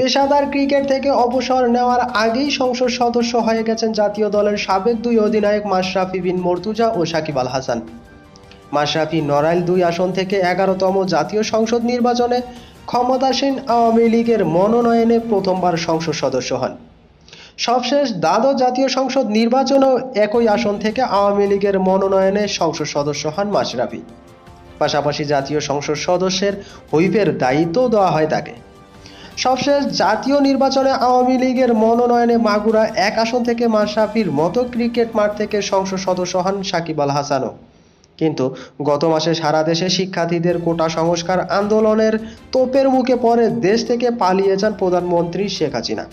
পেশাদার ক্রিকেট থেকে অবসর নেওয়ার আগেই সংসদ সদস্য হয়ে গেছেন জাতীয় দলের সাবেক দুই অধিনায়ক মাশরাফি বিন মর্তুজা ও সাকিব আল হাসান। মাশরাফি নড়াইল দুই আসন থেকে এগারোতম জাতীয় সংসদ নির্বাচনে ক্ষমতাসীন আওয়ামী লীগের মনোনয়নে প্রথমবার সংসদ সদস্য হন। সবশেষ দ্বাদশ জাতীয় সংসদ নির্বাচনেও একই আসন থেকে আওয়ামী লীগের মনোনয়নে সংসদ সদস্য হন মাশরাফি। পাশাপাশি জাতীয় সংসদ সদস্যের হুইপের দায়িত্বও দেওয়া হয় তাকে। সবশেষ জাতীয় নির্বাচনে আওয়ামী লীগের মনোনয়নে মাগুরা এক আসন থেকে মাশরাফির মতো ক্রিকেট মাঠ থেকে সংসদ সদস্য হন সাকিব আল হাসানও। কিন্তু গত মাসে সারা দেশে শিক্ষার্থীদের কোটা সংস্কার আন্দোলনের তোপের মুখে পড়ে দেশ থেকে পালিয়ে যান প্রধানমন্ত্রী শেখ হাসিনা।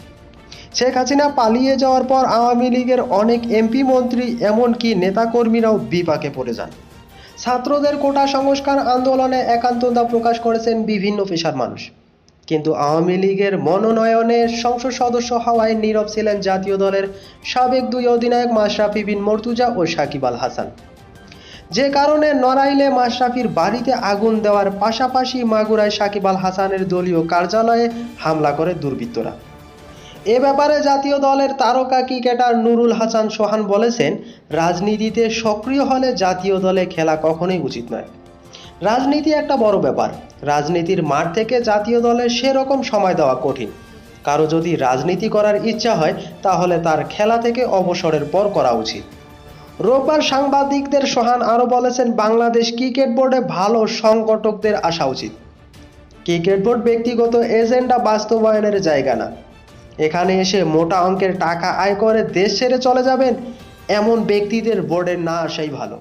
শেখ হাসিনা পালিয়ে যাওয়ার পর আওয়ামী লীগের অনেক এমপি মন্ত্রী এমনকি নেতাকর্মীরাও বিপাকে পড়ে যান। ছাত্রদের কোটা সংস্কার আন্দোলনে একান্ততা প্রকাশ করেছেন বিভিন্ন পেশার মানুষ। কিন্তু আওয়ামী লীগের মনোনয়নে সংসদ সদস্য হওয়ায় নীরব ছিলেন জাতীয় দলের সাবেক দুই অধিনায়ক মাশরাফি বিন মর্তুজা ও সাকিব আল হাসান। যে কারণে নড়াইলে মাশরাফির বাড়িতে আগুন দেওয়ার পাশাপাশি মাগুরায় সাকিব আল হাসানের দলীয় কার্যালয়ে হামলা করে দুর্বৃত্তরা। এ ব্যাপারে জাতীয় দলের তারকা ক্রিকেটার নুরুল হাসান সোহান বলেছেন, রাজনীতিতে সক্রিয় হলে জাতীয় দলে খেলা কখনোই উচিত নয়। রাজনীতি একটা বড় ব্যাপার। রাজনীতির মাঠ থেকে জাতীয় দলে সেরকম সময় দেওয়া কঠিন। কারও যদি রাজনীতি করার ইচ্ছা হয়, তাহলে তার খেলা থেকে অবসরের পর করা উচিত। রোববার সাংবাদিকদের সোহান আরও বলেছেন, বাংলাদেশ ক্রিকেট বোর্ডে ভালো সংগঠকদের আসা উচিত। ক্রিকেট বোর্ড ব্যক্তিগত এজেন্ডা বাস্তবায়নের জায়গা না। এখানে এসে মোটা অঙ্কের টাকা আয় করে দেশ ছেড়ে চলে যাবেন, এমন ব্যক্তিদের বোর্ডে না আসাই ভালো।